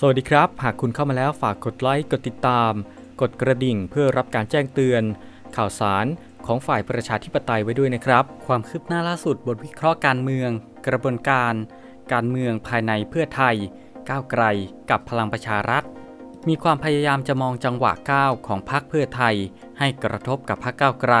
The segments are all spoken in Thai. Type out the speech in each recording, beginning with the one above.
สวัสดีครับ หากคุณเข้ามาแล้วฝากกดไลค์ กดติดตาม กดกระดิ่งเพื่อรับการแจ้งเตือน ข่าวสารของฝ่ายประชาธิปไตยไว้ด้วยนะครับ ความคืบหน้าล่าสุดบทวิเคราะห์การเมือง กระบวนการ การเมืองภายในเพื่อไทย ก้าวไกล กับพลังประชารัฐ มีความพยายามจะมองจังหวะก้าวของพรรคเพื่อไทย ให้กระทบกับพรรคก้าวไกล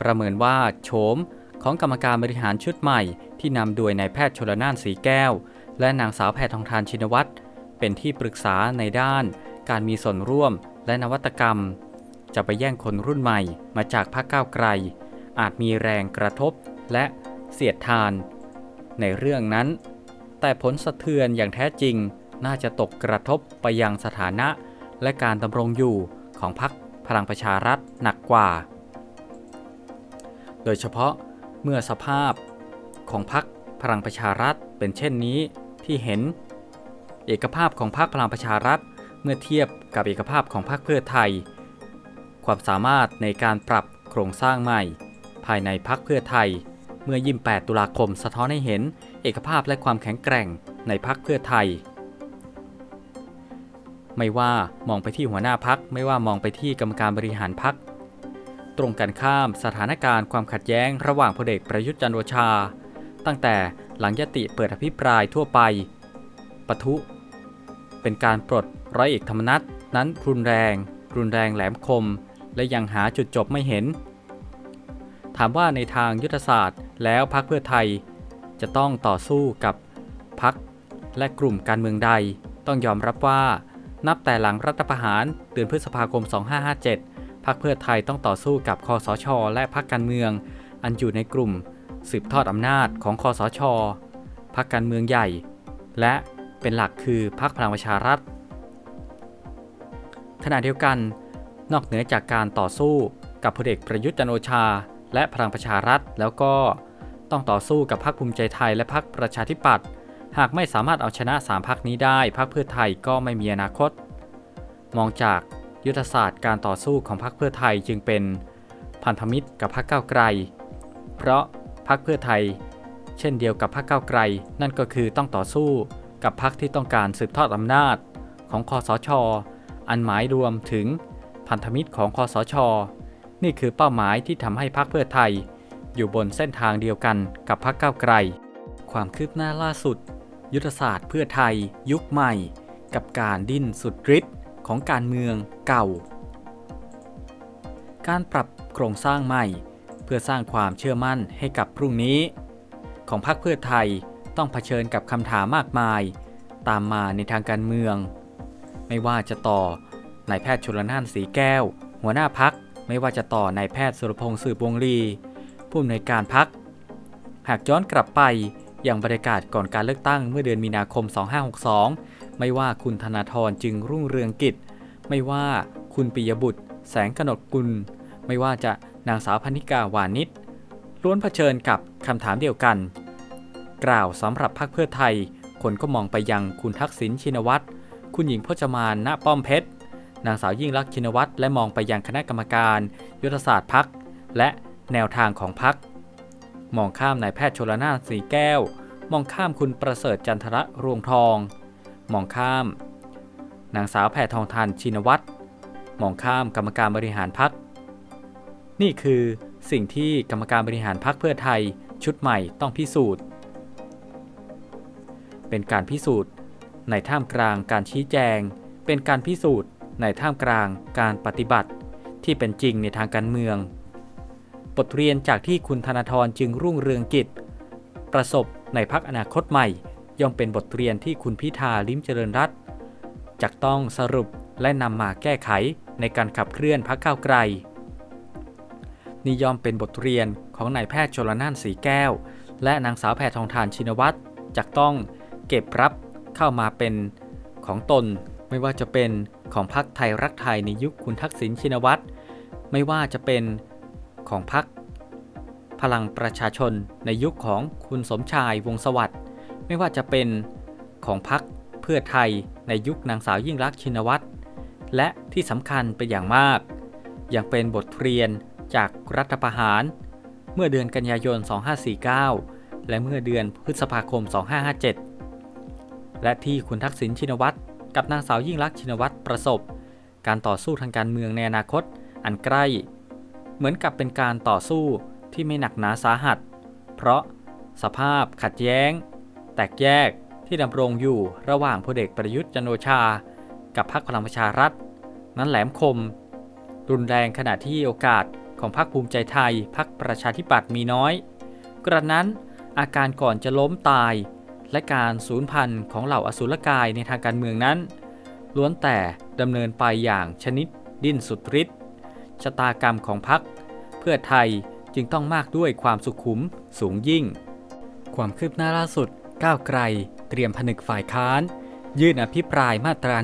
ประเมินว่าโฉมของกรรมการบริหารชุดใหม่ ที่นำโดยนายแพทย์ชลนานสีแก้ว และนางสาวแพทองทานชินวัตร เป็นที่ปรึกษาในด้าน การมีส่วนร่วมและนวัตกรรม จะไปแย่งคนรุ่นใหม่มาจากพรรคก้าวไกล อาจมีแรงกระทบและเสียดทาน ในเรื่องนั้น แต่ผลสะเทือนอย่างแท้จริงน่าจะตกกระทบไปยังสถานะ และการดำรงอยู่ของพรรคพลังประชารัฐหนักกว่า โดยเฉพาะเมื่อสภาพของพรรคพลังประชารัฐเป็นเช่นนี้ที่เห็น เอกภาพของพรรคพลังประชารัฐ เมื่อเทียบกับเอกภาพของพรรคเพื่อไทย ความสามารถในการปรับโครงสร้างใหม่ ภายในพรรคเพื่อไทย เมื่อ 28 ตุลาคมสะท้อนให้เห็น เอกภาพและความแข็งแกร่งในพรรคเพื่อไทย ไม่ว่ามองไปที่หัวหน้าพักไม่ว่ามองไปที่กรรมการบริหารพักตรงกันข้ามสถานการณ์ความขัดแย้งระหว่างพลเอกประยุทธ์จันโอชา ตั้งแต่หลังยติเปิดอภิปรายทั่วไปปะทุ เป็นการปลดร้อยเอกธรรมนัฐนั้นรุนแรง รุนแรงแหลมคม และยังหาจุดจบไม่เห็น ถามว่าในทางยุทธศาสตร์แล้วพรรคเพื่อไทย จะต้องต่อสู้กับพรรคและกลุ่มการเมืองใด ต้องยอมรับว่า นับแต่หลังรัฐประหารเดือนพฤษภาคม 2557 พรรคเพื่อไทยต้องต่อสู้กับคอสช และพรรคการเมือง อันอยู่ในกลุ่ม สืบทอดอำนาจของคอสช พรรคการเมืองใหญ่ และ เป็นหลักคือพรรคพลังประชารัฐ ขณะเดียวกัน นอกเหนือจากการต่อสู้กับพลเอกประยุทธ์จันโอชา และพลังประชารัฐ แล้วก็ต้องต่อสู้กับพรรคภูมิใจไทยและพรรคประชาธิปัตย์หากไม่สามารถเอาชนะ3พรรคนี้ได้พรรคเพื่อไทยก็ไม่มีอนาคต มองจากยุทธศาสตร์การต่อสู้ของพรรคเพื่อไทยจึงเป็นพันธมิตรกับพรรคก้าวไกล เพราะพรรคเพื่อไทย เช่นเดียวกับพรรคก้าวไกล นั่นก็คือต้องต่อสู้ กับพรรคที่ต้องการสืบทอดอำนาจของคอสช อันหมายรวมถึงพันธมิตรของคอสช นี่คือเป้าหมายที่ทำให้พรรคเพื่อไทย อยู่บนเส้นทางเดียวกันกับพรรคก้าวไกล ความคืบหน้าล่าสุด ยุทธศาสตร์เพื่อไทย ยุคใหม่ กับการดิ้นสุดฤทธิ์ของการเมืองเก่า การปรับโครงสร้างใหม่ เพื่อสร้างความเชื่อมั่นให้กับพรุ่งนี้ ของพรรคเพื่อไทย ต้องเผชิญกับคำถามมากมาย ตามมาในทางการเมือง ไม่ว่าจะต่อนายแพทย์ชลน่านสีแก้ว หัวหน้าพักไม่ว่าจะต่อนายแพทย์สุรพงษ์สืบวงลีผู้อำนวยการพัก หากย้อนกลับไปอย่างบรรยากาศก่อนการเลือกตั้งเมื่อเดือนมีนาคม 2562 ไม่ว่าคุณธนาธรจึงรุ่งเรืองกิจ ไม่ว่าคุณปิยบุตร แสงกนกกุล ไม่ว่าจะนางสาวพนิกา วานิชล้วนเผชิญกับคำถามเดียวกัน กล่าวสำหรับพรรคเพื่อไทย คนก็มองไปยังคุณทักษิณชินวัตร คุณหญิงพจมานณป้อมเพชร นางสาวยิ่งลักษณ์ชินวัตร และมองไปยังคณะกรรมการ ยุทธศาสตร์พัก และแนวทางของพัก มองข้ามนายแพทย์ชลนาสีแก้ว มองข้ามคุณประเสริฐจันทระรวงทอง มองข้าม นางสาวแพทองทานชินวัตร มองข้ามกรรมการบริหารพัก นี่คือสิ่งที่กรรมการบริหารพักเพื่อไทย ชุดใหม่ต้องพิสูจน์ เป็นการพิสูจน์ ในท่ามกลางการชี้แจง เป็นการพิสูจน์ ในท่ามกลางการปฏิบัติ ที่เป็นจริงในทางการเมือง บทเรียนจากที่คุณธนาธรจึงรุ่งเรืองกิจ ประสบในพักอนาคตใหม่ ย่อมเป็นบทเรียนที่คุณพิธาลิ้มเจริญรัตจะต้องสรุปและนำมาแก้ไขในการขับเคลื่อนพักก้าวไกลนี่ย่อมเป็นบทเรียนของนายแพทย์ชลนานสีแก้ว และนางสาวแพทองทานชินวัตรจะต้อง เก็บรับเข้ามาเป็นของตน ไม่ว่าจะเป็นของพรรคไทยรักไทยในยุคคุณทักษิณชินวัตรไม่ว่าจะเป็นของพรรคพลังประชาชนในยุคของคุณสมชายวงศ์สวัสด์ไม่ว่าจะเป็นของพรรคเพื่อไทยในยุคนางสาวยิ่งรักชินวัตรและที่สำคัญเป็นอย่างมาก ยังเป็นบทเรียนจากรัฐประหาร เมื่อเดือนกันยายน 2549 และเมื่อเดือนพฤษภาคม 2557 และที่คุณทักษิณชินวัตรกับนางสาวยิ่งลักษณ์ชินวัตรประสบ การต่อสู้ทางการเมืองในอนาคต อันใกล้ เหมือนกับเป็นการต่อสู้ที่ไม่หนักหนาสาหัส เพราะสภาพขัดแย้ง แตกแยกที่ดำรงอยู่ระหว่างพลเอกประยุทธ์จันโอชา กับพรรคพลังประชารัฐ นั้นแหลมคม รุนแรงขณะที่โอกาสของพรรคภูมิใจไทยพรรคประชาธิปัตย์มีน้อย กระนั้นอาการก่อนจะล้มตาย และการสูญพันธุ์ของเหล่าอสุรกายในทางการเมืองนั้น ล้วนแต่ดำเนินไปอย่างชนิดดิ้นสุดฤทธิ์ชะตากรรมของพรรคเพื่อไทยจึงต้องมากด้วยความสุขุมสูงยิ่ง ความคืบหน้าล่าสุดก้าวไกล เตรียมผนึกฝ่ายค้าน ยื่นอภิปรายมาตรา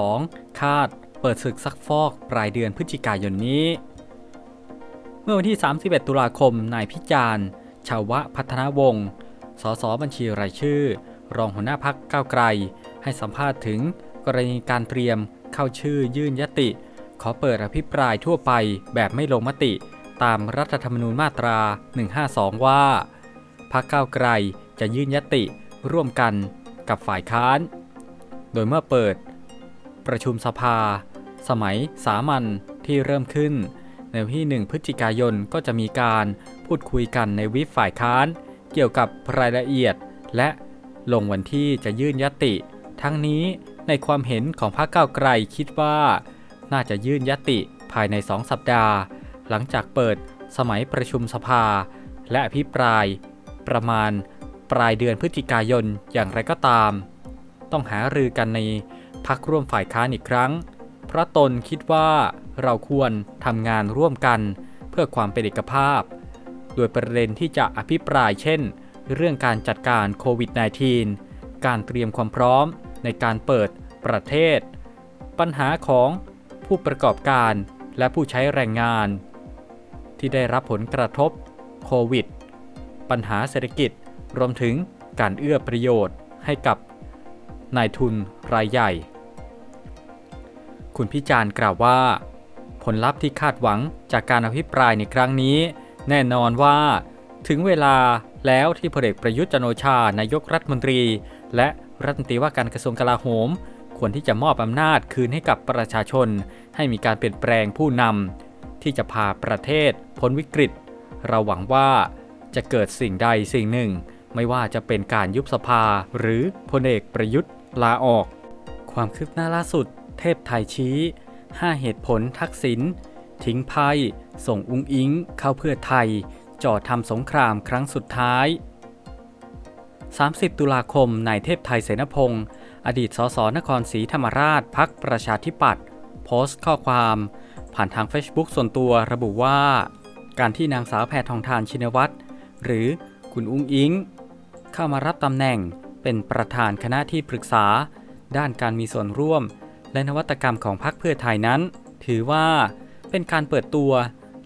152 คาด เปิดศึกซักฟอกปลายเดือนพฤศจิกายนนี้ เมื่อวันที่ 31 ตุลาคมนายพิจารณ์ชาวะพัฒนาวงศ์ สสบัญชีรายชื่อ รองหัวหน้าพักก้าวไกล ให้สัมภาษณ์ถึงกรณีการเตรียมเข้าชื่อยื่นยติ ขอเปิดอภิปรายทั่วไปแบบไม่ลงมติ ตามรัฐธรรมนูญมาตรา 152 ว่า พักก้าวไกลจะยื่นยติร่วมกันกับฝ่ายค้าน โดยเมื่อเปิด ประชุมสภา สมัยสามัญที่เริ่มขึ้น ในวันที่ 1 พฤศจิกายนก็จะมีการพูดคุยกันในวิปฝ่ายค้าน เกี่ยวกับรายละเอียด และลงวันที่จะยื่นยติ ทั้งนี้ในความเห็นของพรรคก้าวไกลคิดว่า น่าจะยื่นยติภายใน 2 สัปดาห์ หลังจากเปิดสมัยประชุมสภา และอภิปราย ประมาณปลายเดือนพฤศจิกายนอย่างไรก็ตาม ต้องหารือกันในพักร่วมฝ่ายค้านอีกครั้ง เพราะตนคิดว่าเราควรทำงานร่วมกันเพื่อความเป็นเอกภาพ โดยประเด็นที่จะอภิปรายเช่น เรื่องการจัดการโควิด -19 การเตรียมความพร้อมในการเปิดประเทศ ปัญหาของผู้ประกอบการและผู้ใช้แรงงาน ที่ได้รับผลกระทบโควิด ปัญหาเศรษฐกิจรวมถึงการเอื้อประโยชน์ให้กับนายทุนรายใหญ่ คุณพิจารณ์กล่าวว่า ผลลัพธ์ที่คาดหวังจากการอภิปรายในครั้งนี้ แน่นอนว่า ถึงเวลาแล้วที่พลเอกประยุทธ์จันโอชานายกรัฐมนตรี และรัฐมนตรีว่าการกระทรวงกลาโหม ควรที่จะมอบอำนาจคืนให้กับประชาชน ให้มีการเปลี่ยนแปลงผู้นำที่จะพาประเทศพ้นวิกฤต เราหวังว่าจะเกิดสิ่งใดสิ่งหนึ่ง ไม่ว่าจะเป็นการยุบสภา หรือพลเอกประยุทธ์ลาออก ความคืบหน้าล่าสุด เทพไทยชี้ 5 เหตุผลทักษิณ ทิ้งไพ่ส่งอุ้งอิงเข้าเพื่อไทยจ่อทำสงครามครั้งสุดท้าย 30 ตุลาคมนายเทพไทยเสนพงศ์อดีตสสนครศรีธรรมราชพักประชาธิปัตย์โพสต์ข้อความ ผ่านทาง Facebook ส่วนตัวระบุว่า การที่นางสาวแพทองทานชินวัตรหรือคุณอุ้งอิง เข้ามารับตำแหน่งเป็นประธานคณะที่ปรึกษา ด้านการมีส่วนร่วม และนวัตกรรมของพรรคเพื่อไทยนั้น ถือว่า เป็นการเปิดตัว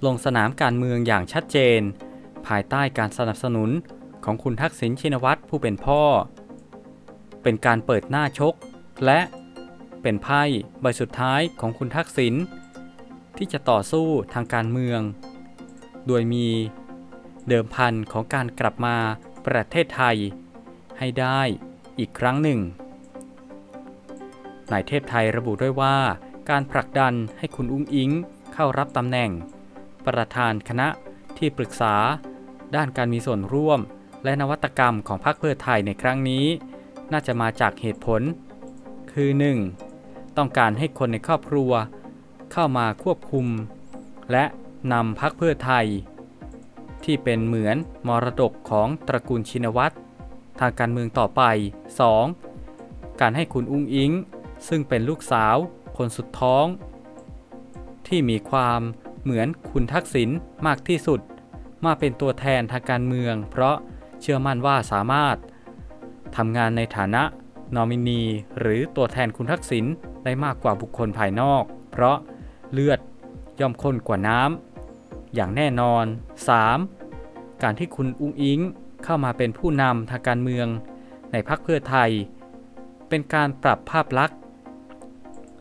ลงสนามการเมืองอย่างชัดเจน ภายใต้การสนับสนุนของคุณทักษิณชินวัตรผู้เป็นพ่อ เป็นการเปิดหน้าชก และเป็นไพ่ใบสุดท้ายของคุณทักษิณที่จะต่อสู้ทางการเมือง โดยมีเดิมพันของการกลับมาประเทศไทย ให้ได้อีกครั้งหนึ่งนายเทพไทยระบุด้วยว่า การผลักดันให้คุณอุ้งอิง เข้ารับตำแหน่ง ประธานคณะที่ปรึกษา ด้านการมีส่วนร่วม และนวัตกรรมของพรรคเพื่อไทยในครั้งนี้ น่าจะมาจากเหตุผล คือ 1. ต้องการให้คนในครอบครัว เข้ามาควบคุม และนำพรรคเพื่อไทย ที่เป็นเหมือนมรดกของตระกูลชินวัตรทางการเมืองต่อไป 2. การให้คุณอุ้งอิง ซึ่งเป็นลูกสาว คนสุดท้อง ที่มีความเหมือนคุณทักษิณมากที่สุด มาเป็นตัวแทนทางการเมือง เพราะเชื่อมั่นว่าสามารถทำงานในฐานะนอมินี หรือตัวแทนคุณทักษิณได้มากกว่าบุคคลภายนอก เพราะเลือดย่อมข้นกว่าน้ำอย่างแน่นอน 3. การที่คุณอุ้งอิงเข้ามาเป็นผู้นำทางการเมืองในพรรคเพื่อไทย เป็นการปรับภาพลักษณ์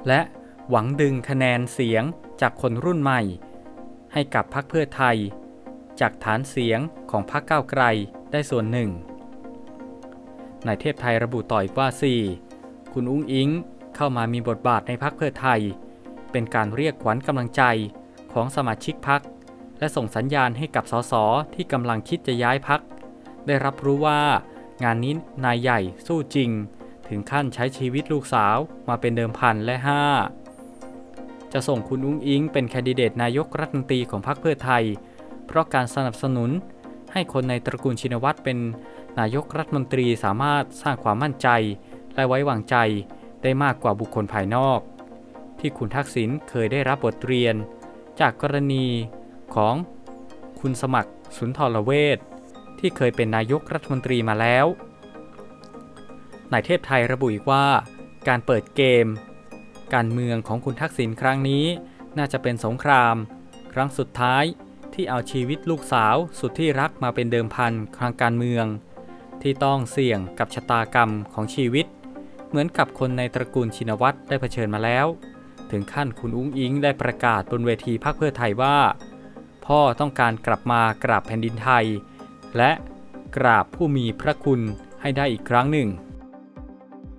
และหวังดึงคะแนนเสียง จากคนรุ่นใหม่ ให้กับพรรคเพื่อไทย จากฐานเสียงของพรรคก้าวไกลได้ส่วนหนึ่งนายเทพไทยระบุต่ออีกว่า 4. คุณอุ้งอิงเข้ามามีบทบาทในพักเพื่อไทย เป็นการเรียกขวัญกำลังใจของสมาชิกพักและส่งสัญญาณให้กับสสที่กำลังคิดจะย้ายพักได้รับรู้ว่างานนี้นายใหญ่สู้จริง ถึงขั้นใช้ชีวิตลูกสาวมาเป็นเดิมพันและ5 จะส่งคุณอุ้งอิงเป็นแคนดิเดตนายกรัฐมนตรีของพรรคเพื่อไทย เพราะการสนับสนุนให้คนในตระกูลชินวัตรเป็นนายกรัฐมนตรีสามารถสร้างความมั่นใจ และไว้วางใจได้มากกว่าบุคคลภายนอก ที่คุณทักษิณเคยได้รับบทเรียน จากกรณีของคุณสมัครสุนทรเวชที่เคยเป็นนายกรัฐมนตรีมาแล้วนายเทพไทยระบุอีกว่า การเปิดเกม การเมืองของคุณทักษิณครั้งนี้ น่าจะเป็นสงคราม ครั้งสุดท้ายที่เอาชีวิตลูกสาวสุดที่รักมาเป็นเดิมพันทางการเมือง ที่ต้องเสี่ยงกับชะตากรรมของชีวิต เหมือนกับคนในตระกูลชินวัตรได้เผชิญมาแล้ว ถึงขั้นคุณอุ้งอิงได้ประกาศบนเวทีพรรคเพื่อไทยว่า พ่อต้องการกลับมากราบแผ่นดินไทย และกราบผู้มีพระคุณให้ได้อีกครั้งหนึ่ง